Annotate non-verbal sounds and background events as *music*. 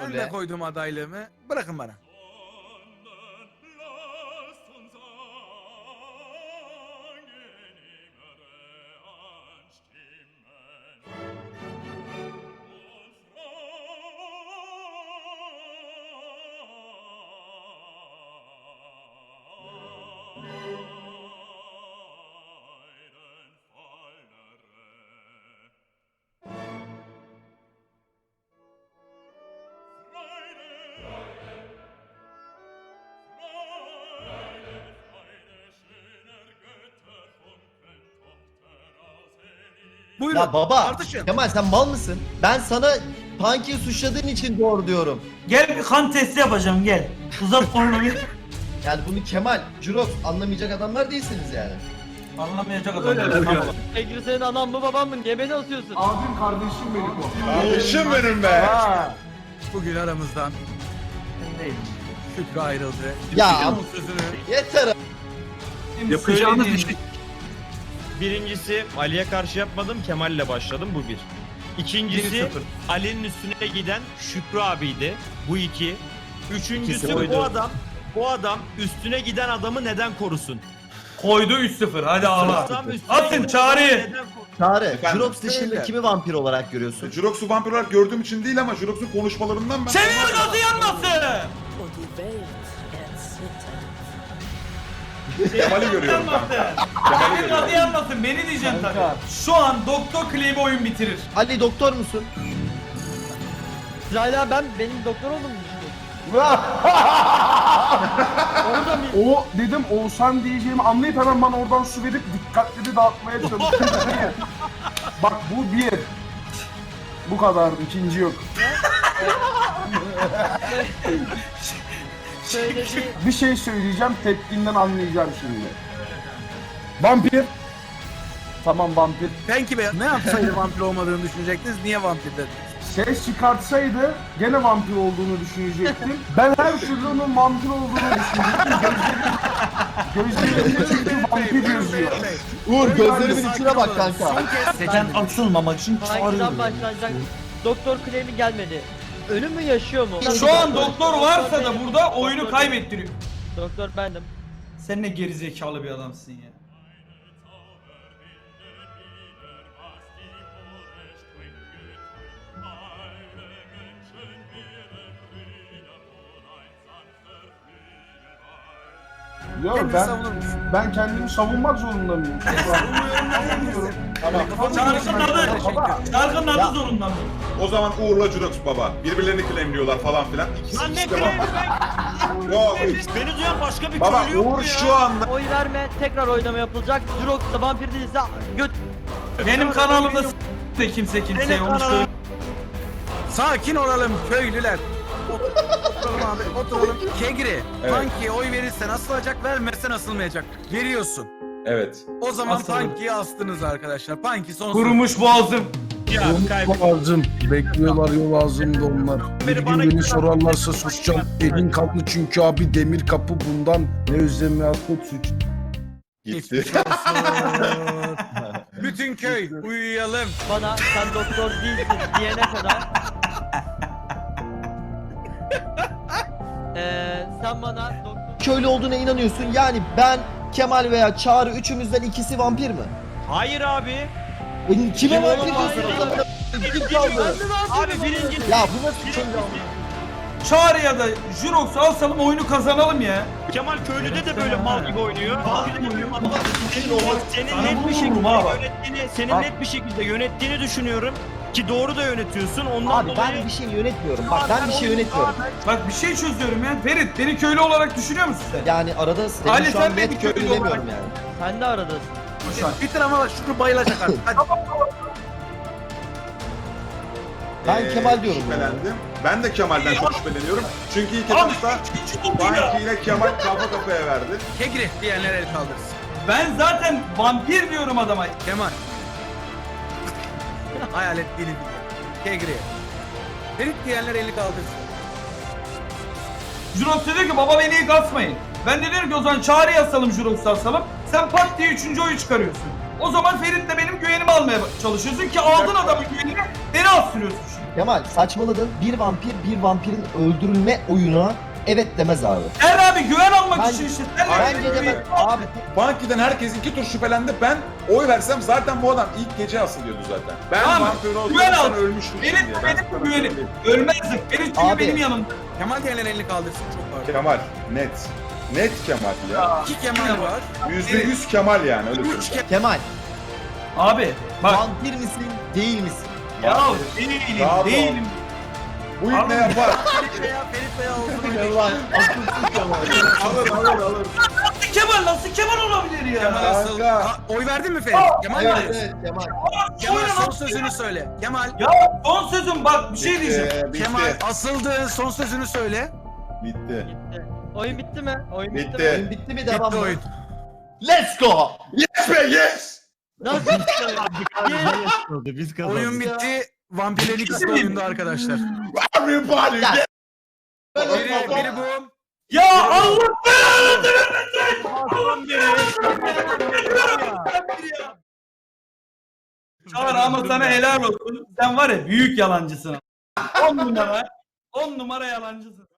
Ben Öyle. de koydum adaylığımı. Bırakın bana. Buyurun. Ya baba Tartışın. Kemal sen mal mısın? Ben sana Punky'yi suçladığın için doğru diyorum. Gel bir kan testi yapacağım gel. Uzat kolunu *laughs* bir. Yani bunu Kemal, Jurox anlamayacak adamlar değilsiniz yani. Anlamayacak adam. Tamam. Egri senin anan mı baban mı? Niye beni asıyorsun? Kardeşim benim be. Bugün aramızdan Şükrü ayrıldı. Ya sözünü yeter. Yapacağınız iş. Birincisi Ali'ye karşı yapmadım Kemal'le başladım bu bir. İkincisi 1-0. Ali'nin üstüne giden Şükrü abiydi. Bu iki. Üçüncüsü bu adam bu adam üstüne giden adamı neden korusun? Koydu 3-0 hadi ağla. Atın çağrı. Çağrı? Jurox dışında kimi vampir olarak görüyorsun? Jurox'u vampir olarak gördüğüm için değil ama Jurox'un konuşmalarından ben... Çevir gazı yanmasın. Kemal'i görüyorum. Kemal'i görüyorum. gazı yanmasın beni diyeceğim tabii. Şu an Doktor Claym'i oyun bitirir. Ali doktor musun? Abi ben benim doktor oldum? Orada mı? O dedim Oğuzhan diyeceğimi anlayıp hemen bana oradan su verip dikkatleri dağıtmaya çalıştım. *laughs* Bak bu bir. Bu kadar. ikinci yok. *laughs* Söylediği Bir şey söyleyeceğim tepkinden anlayacağım şimdi. Vampir. Tamam vampir. Peki be ne yapsaydı vampir olmadığını düşünecektiniz. Niye vampir dediniz? Ses çıkartsaydı gene vampir olduğunu düşünecektim. Ben her türlü onun vampir olduğunu düşünecektim. Gözleri, gözlerinde çünkü vampir yazıyor. Uğur gözlerimin içine bak kanka. Son kez Seçen atılmamak için çağırıyorum. başlanacak? Doktor claim'i gelmedi. Ölü mü yaşıyor mu? Şu an doktor varsa da burada oyunu kaybettiriyor. Doktor bendim. Sen ne gerizekalı bir adamsın ya. Yok kendini ben savunur musun? ben kendimi savunmak zorunda mıyım? Şarkının adı, şarkının adı Ya. zorunda mı? O zaman Uğur'la Jurox baba. Birbirlerini claimliyorlar falan filan. İkisi Lan ne işte claim'i baba. *laughs* Yok. Beni duyan başka bir Baba köylü yok mu Uğur ya? şu anda... Oy verme, tekrar oynama yapılacak. Jurox da vampir değilse göt. Benim kanalımda s- de kimse kimseye Benim olmuş kanalım- Sakin olalım köylüler. Otur- Oturalım abi oturalım. Kegri. Evet. Punky'ye oy verirsen asılacak vermezsen asılmayacak. Veriyorsun. Evet. O zaman Asılırım. Punky'yi astınız arkadaşlar. Punky son Kurumuş boğazım. Ya kaybettim. Lazım. Bekliyorlar yol ağzında onlar. Bir Beni gün beni sorarlarsa susacağım. Elin kanlı çünkü abi demir kapı bundan. Ne özlemi atlet suç. Gitti. *laughs* Bütün köy uyuyalım. Bana sen doktor değilsin diyene kadar. Sen bana. Köylü olduğuna inanıyorsun. Yani ben, Kemal veya Çağrı üçümüzden ikisi vampir mi? Hayır abi. E, kime Kim vampir olamaz diyorsun? ya? o zaman? Kim kaldı? Abi birincisi. Ya bu nasıl köylü ama? Çağrı ya da Jurox'u alsalım oyunu kazanalım ya. Kemal köylüde de böyle mal gibi oynuyor. Mal gibi oynuyor. Ama senin, net bir şekilde yönettiğini, senin net bir şekilde yönettiğini düşünüyorum. Ki doğru da yönetiyorsun. Ondan Abi dolayı ben bir şey yönetmiyorum. Bak ben bir şey yönetmiyorum. Bak bir şey çözüyorum ya. Ferit beni köylü olarak düşünüyor musun sen? Yani arada Ali, şu sen an beni net köylü köylü olarak- yani. Sen de aradasın. Bitir ama bak Şükrü bayılacak artık. Hadi. Ben Ee, Kemal diyorum yani. Şüphelendim. Ben de Kemal'den çok şüpheleniyorum. Çünkü ilk Abi etapta ikinci. Banki ile Kemal kafa kafaya verdi. Kegri diyenler el kaldırsın. Ben zaten vampir diyorum adama. Kemal. Hayalet dili dili. Kegri. Ferit diyenler eli kaldırsın. Jurox dedi ki baba beni ilk asmayın. Ben de diyorum ki o zaman Çağrı asalım Jurox'u asalım. Sen pat diye üçüncü oyu çıkarıyorsun. O zaman Ferit'le benim güvenimi almaya çalışıyorsun ki aldın adamın güvenini beni astırıyorsun şimdi. Kemal saçmaladın. Bir vampir bir vampirin öldürülme oyununa evet demez abi. Er abi güven almak Ben- için işte. Sen Bence demez. Abi Banki'den herkes iki tur şüphelendi. Ben oy versem zaten bu adam ilk gece asılıyordu zaten. Ben Tamam, vampir güven al. için ölmüştüm Benim, diye. Ben benim sana güvenim. söyleyeyim. Ölmezdik. Benim çünkü Abi. benim yanımda. Kemal diyenler elini kaldırsın çok pardon. Kemal net. Net Kemal ya. İki Kemal var. Yüzde yüz Kemal yani öyle Üç söyleyeyim. Kemal. Kemal Abi bak. vampir misin değil misin? Ya değilim Bravo. değilim. Bu ilk ne yapar? Ferit veya Ferit veya olsun. Kemal akılsız Kemal. alır alır alır. Nasıl Kemal nasıl Kemal olabilir ya? Kemal asıl. Kanka. Ha, oy verdin mi Ferit? Kemal Evet mi? evet Kemal. Kemal Oyun son nasıl sözünü söyle. Kemal. Ya son sözüm bak bir şey diyeceğim. Bitti. Kemal asıldı son sözünü söyle. Bitti. Bitti. Oyun bitti mi? Oyun bitti, Bitti. mi? Oyun bitti mi devam Bitti mı? oyun. Let's go. Yes be yes! Nasıl bitti biz kazandık. Oyun bitti. Vampirlerin ikisi de oyunda arkadaşlar. Everybody Ya. yes! Biri, biri bu. Ya Allah belanı Çağır ama sana helal olsun. Sen var ya büyük yalancısın. 10 numara. 10 numara yalancısın.